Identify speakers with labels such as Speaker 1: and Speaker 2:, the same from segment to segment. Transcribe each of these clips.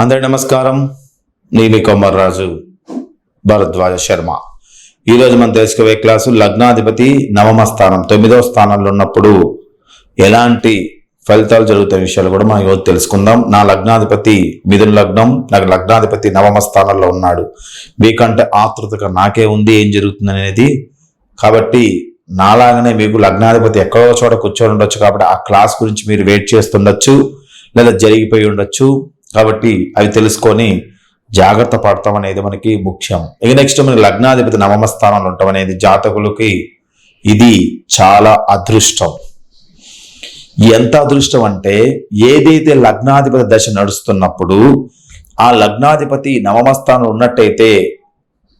Speaker 1: అందరి నమస్కారం. నేను కొమ్మర్రాజు భరద్వాజ శర్మ. ఈరోజు మనం తెలుసుకోవే క్లాసు లగ్నాధిపతి నవమ స్థానం తొమ్మిదవ స్థానంలో ఉన్నప్పుడు ఎలాంటి ఫలితాలు జరుగుతాయి విషయాలు కూడా మనం ఈరోజు తెలుసుకుందాం. నా లగ్నాధిపతి మిథున లగ్నం నాకు లగ్నాధిపతి నవమ స్థానంలో ఉన్నాడు. మీకంటే ఆతృతగా నాకే ఉంది ఏం జరుగుతుంది అనేది. కాబట్టి నాలాగానే మీకు లగ్నాధిపతి ఎక్కడో చోట కూర్చొని ఉండొచ్చు కాబట్టి ఆ క్లాస్ గురించి మీరు వెయిట్ చేస్తుండొచ్చు లేదా జరిగిపోయి ఉండొచ్చు. కాబట్టి అవి తెలుసుకొని జాగ్రత్త పడతాం అనేది మనకి ముఖ్యం. ఇక నెక్స్ట్ మనకి లగ్నాధిపతి నవమ స్థానంలో ఉండటం అనేది జాతకులకి ఇది చాలా అదృష్టం. ఎంత అదృష్టం అంటే ఏదైతే లగ్నాధిపతి దశ నడుస్తున్నప్పుడు ఆ లగ్నాధిపతి నవమ స్థానంలో ఉన్నట్టయితే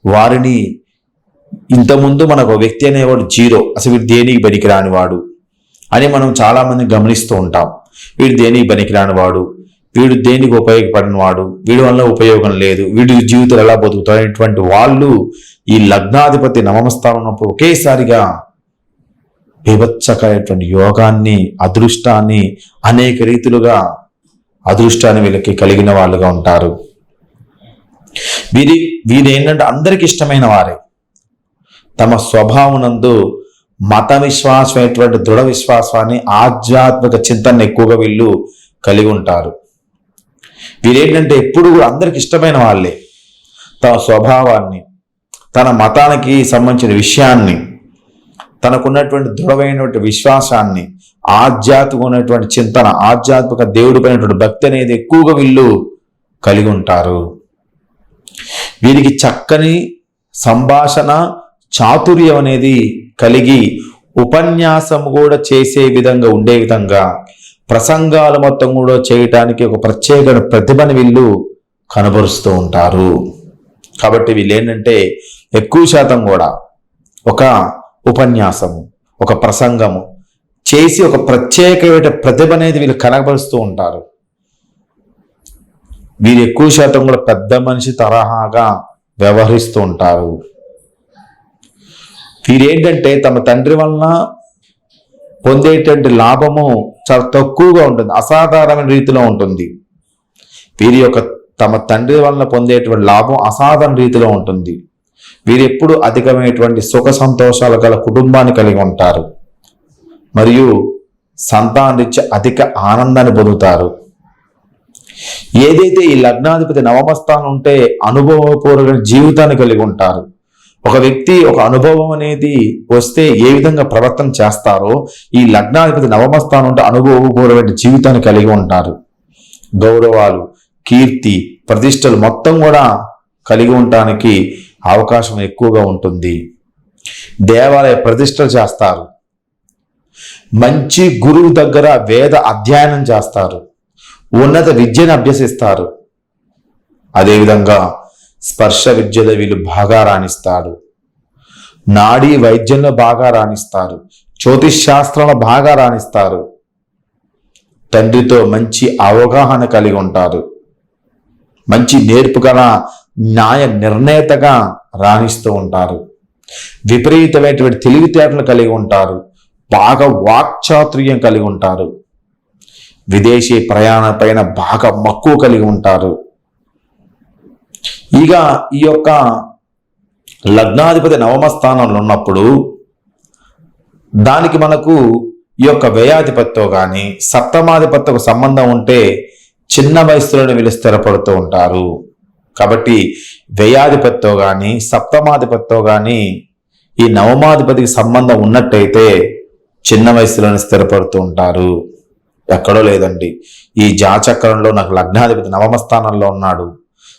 Speaker 1: వారిని ఇంతకుముందు మనకు ఒక వ్యక్తి అనేవాడు జీరో. అసలు వీడు దేనికి బనికి రానివాడు అని మనం చాలామంది గమనిస్తూ ఉంటాం. వీడు దేనికి పనికిరాని వీడు దేనికి ఉపయోగపడిన వాడు వీడి వల్ల ఉపయోగం లేదు. వీడి జీవితాలు ఎలా బతుకుతాడు అనేటువంటి వాళ్ళు ఈ లగ్నాధిపతి నవమ ఉన్నప్పుడు ఒకేసారిగా బీభత్సకమైనటువంటి యోగాన్ని అదృష్టాన్ని అనేక రీతులుగా అదృష్టాన్ని వీళ్ళకి కలిగిన వాళ్ళుగా ఉంటారు. వీరి వీరు ఏంటంటే అందరికి ఇష్టమైన వారే. తమ స్వభావనందు మత విశ్వాసమైనటువంటి దృఢ విశ్వాసాన్ని ఆధ్యాత్మిక చింతన ఎక్కువగా వీళ్ళు కలిగి ఉంటారు. వీరేంటంటే ఎప్పుడు కూడా అందరికి ఇష్టమైన వాళ్ళే. తన స్వభావాన్ని తన మతానికి సంబంధించిన విషయాన్ని తనకున్నటువంటి దృఢమైనటువంటి విశ్వాసాన్ని ఆధ్యాత్మిక ఉన్నటువంటి చింతన ఆధ్యాత్మిక దేవుడిపైనటువంటి భక్తి అనేది ఎక్కువగా వీళ్ళు కలిగి ఉంటారు. వీరికి చక్కని సంభాషణ చాతుర్యం అనేది కలిగి ఉపన్యాసం కూడా చేసే విధంగా ఉండే విధంగా ప్రసంగాలు మొత్తం కూడా చేయటానికి ఒక ప్రత్యేక ప్రతిభను వీళ్ళు కనబరుస్తూ ఉంటారు. కాబట్టి వీళ్ళు ఏంటంటే ఎక్కువ శాతం కూడా ఒక ఉపన్యాసము ఒక ప్రసంగము చేసి ఒక ప్రత్యేకమైన ప్రతిభ అనేది వీళ్ళు కనబరుస్తూ ఉంటారు. వీరు ఎక్కువ శాతం కూడా పెద్ద మనిషి తరహాగా వ్యవహరిస్తూ ఉంటారు. వీరేంటంటే తమ తండ్రి వలన పొందేటువంటి లాభము చాలా తక్కువగా ఉంటుంది అసాధారణమైన రీతిలో ఉంటుంది. వీరి యొక్క తమ తండ్రి వలన పొందేటువంటి లాభం అసాధారణ రీతిలో ఉంటుంది. వీరు ఎప్పుడు అధికమైనటువంటి సుఖ సంతోషాలు గల కుటుంబాన్ని కలిగి ఉంటారు. మరియు సంతానరీత్యా అధిక ఆనందాన్ని పొందుతారు. ఏదైతే ఈ లగ్నాధిపతి నవమస్థానం ఉంటే అనుభవపూర్వక జీవితాన్ని కలిగి ఉంటారు. ఒక వ్యక్తి ఒక అనుభవం అనేది వస్తే ఏ విధంగా ప్రవర్తన చేస్తారో ఈ లగ్నాధిపతి నవమస్థానం ఉంటే అనుభవపూర్వమైన జీవితాన్ని కలిగి ఉంటారు. గౌరవాలు కీర్తి ప్రతిష్టలు మొత్తం కూడా కలిగి ఉండటానికి అవకాశం ఎక్కువగా ఉంటుంది. దేవాలయ ప్రతిష్టలు చేస్తారు. మంచి గురువు దగ్గర వేద అధ్యయనం చేస్తారు. ఉన్నత విద్యను అభ్యసిస్తారు. అదేవిధంగా స్పర్శ విద్యలో వీళ్ళు బాగా రాణిస్తాడు నాడీ వైద్యంలో బాగా రాణిస్తారు. జ్యోతిష్ శాస్త్రంలో బాగా రాణిస్తారు. తండ్రితో మంచి అవగాహన కలిగి ఉంటారు. మంచి నేర్పుగల న్యాయ నిర్ణేతగా రాణిస్తూ ఉంటారు. విపరీతమైనటువంటి తెలివితేటలు కలిగి ఉంటారు. బాగా వాక్చాతుర్యం కలిగి ఉంటారు. విదేశీ ప్రయాణం పైన బాగా మక్కువ కలిగి ఉంటారు. ఇక ఈ యొక్క లగ్నాధిపతి నవమ స్థానంలో ఉన్నప్పుడు దానికి మనకు ఈ యొక్క వ్యయాధిపతితో కానీ సప్తమాధిపత్యకు సంబంధం ఉంటే చిన్న వయసులోనే వీళ్ళు స్థిరపడుతూ ఉంటారు. కాబట్టి వ్యయాధిపత్తో కానీ సప్తమాధిపత్తో కానీ ఈ నవమాధిపతికి సంబంధం ఉన్నట్టయితే చిన్న వయసులోనే స్థిరపడుతూ ఉంటారు. ఎక్కడో లేదండి. ఈ జాచక్రంలో నాకు లగ్నాధిపతి నవమ స్థానంలో ఉన్నాడు.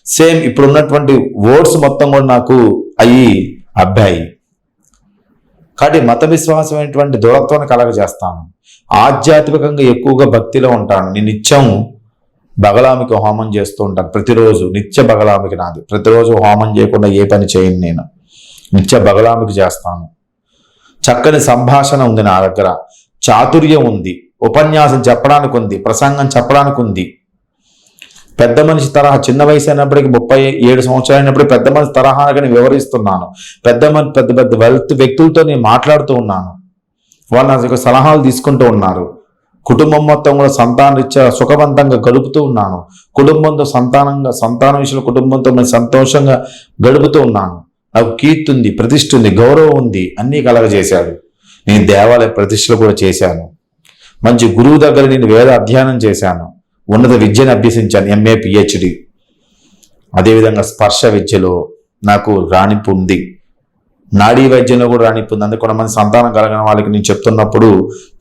Speaker 1: సేమ్ ఇప్పుడు ఉన్నటువంటి ఓట్స్ మొత్తం కూడా నాకు అయ్యి అబ్బాయి. కాబట్టి మత విశ్వాసమైనటువంటి దూరత్వాన్ని కలగజేస్తాను. ఆధ్యాత్మికంగా ఎక్కువగా భక్తిలో ఉంటాను. నేను నిత్యం బగలామికి హోమం చేస్తూ ఉంటాను. ప్రతిరోజు నిత్య బగలామికి నాది. ప్రతిరోజు హోమం చేయకుండా ఏ పని చేయను నేను. నిత్య బగలామికి చేస్తాను. చక్కని సంభాషణ ఉంది నా దగ్గర. చాతుర్యం ఉంది. ఉపన్యాసం చెప్పడానికి ఉంది. ప్రసంగం చెప్పడానికి ఉంది. పెద్ద మనిషి తరహా చిన్న వయసు అయినప్పటికీ ముప్పై ఏడు సంవత్సరాలు అయినప్పుడు పెద్ద మనిషి తరహాగా వివరిస్తున్నాను. పెద్ద మనిషి పెద్ద పెద్ద వెల్త్ వ్యక్తులతో నేను మాట్లాడుతూ ఉన్నాను. వాళ్ళు నా యొక్క సలహాలు తీసుకుంటూ ఉన్నారు. కుటుంబం మొత్తం కూడా సంతానరీత్యా సుఖవంతంగా గడుపుతూ ఉన్నాను. కుటుంబంతో సంతానంగా సంతాన విషయంలో కుటుంబంతో మేము సంతోషంగా గడుపుతూ ఉన్నాను. నాకు కీర్తి ఉంది ప్రతిష్ఠ ఉంది గౌరవం ఉంది అన్నీ కలగజేశాడు. నేను దేవాలయ ప్రతిష్టలు కూడా చేశాను. మంచి గురువు దగ్గర నేను వేద అధ్యయనం చేశాను. ఉన్నత విద్యను అభ్యసించాను ఎంఏ పిహెచ్డి అదేవిధంగా స్పర్శ విద్యలో నాకు రాణింపు ఉంది. నాడీ వైద్యంలో కూడా రాణింపు ఉంది. అందుకు కొంతమంది సంతానం కలగని వాళ్ళకి నేను చెప్తున్నప్పుడు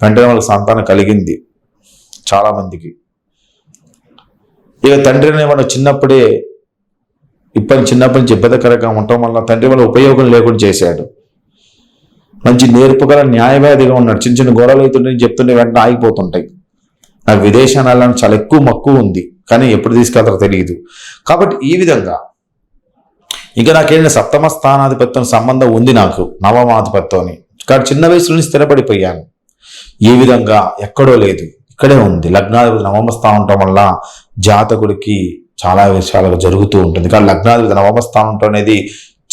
Speaker 1: వెంటనే వాళ్ళకి సంతానం కలిగింది చాలామందికి ఇక తండ్రి అనేవాడు చిన్నప్పుడే ఇప్పటి చిన్నప్పటి నుంచి ఇబ్బందికరంగా ఉండటం వల్ల తండ్రి వల్ల ఉపయోగం లేకుండా చేశాడు. మంచి నేర్పుగల న్యాయవాదిగా ఉన్నాడు. చిన్న చిన్న గొడవలు అవుతుంటే చెప్తుంటే వెంటనే ఆగిపోతుంటాయి. నాకు విదేశాలలో చాలా ఎక్కువ మక్కువ ఉంది. కానీ ఎప్పుడు తీసుకెళ్తారో తెలియదు కాబట్టి ఈ విధంగా ఇంకా నాకేంటి సప్తమ స్థానాధిపత్యం సంబంధం ఉంది నాకు నవమాధిపత్యం కానీ చిన్న వయసులోనే స్థిరపడిపోయాను. ఈ విధంగా ఎక్కడో లేదు. ఇక్కడే ఉంది. లగ్నాధిపతి నవమ స్థానం ఉండటం వల్ల జాతకుడికి చాలా విషయాలు జరుగుతూ ఉంటుంది. కానీ లగ్నాధిపతి నవమ స్థానం ఉండటం అనేది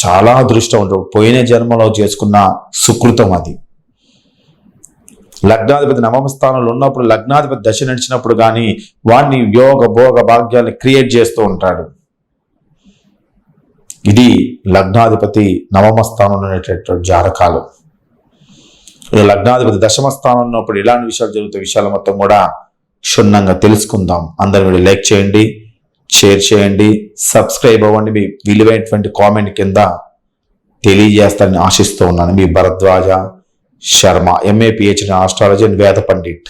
Speaker 1: చాలా అదృష్టం. ఉంటుంది పోయిన జన్మలో చేసుకున్న సుకృతం అది. లగ్నాధిపతి నవమ స్థానంలో ఉన్నప్పుడు లగ్నాధిపతి దశ నడిచినప్పుడు కానీ వాడిని యోగ భోగ భాగ్యాన్ని క్రియేట్ చేస్తూ ఉంటాడు. ఇది లగ్నాధిపతి నవమ స్థానంలో ఉండేటటువంటి జాతకాలు లగ్నాధిపతి దశమ స్థానంలో ఉన్నప్పుడు ఇలాంటి విషయాలు జరుగుతాయి విషయాలు మొత్తం కూడా క్షుణ్ణంగా తెలుసుకుందాం. అందరూ మీరు లైక్ చేయండి షేర్ చేయండి సబ్స్క్రైబ్ అవ్వండి. మీ విలువైనటువంటి కామెంట్ కింద తెలియజేస్తారని ఆశిస్తూ ఉన్నాను. మీ Bharadwaj Sharma MA PhD astrology and Veda Pandit.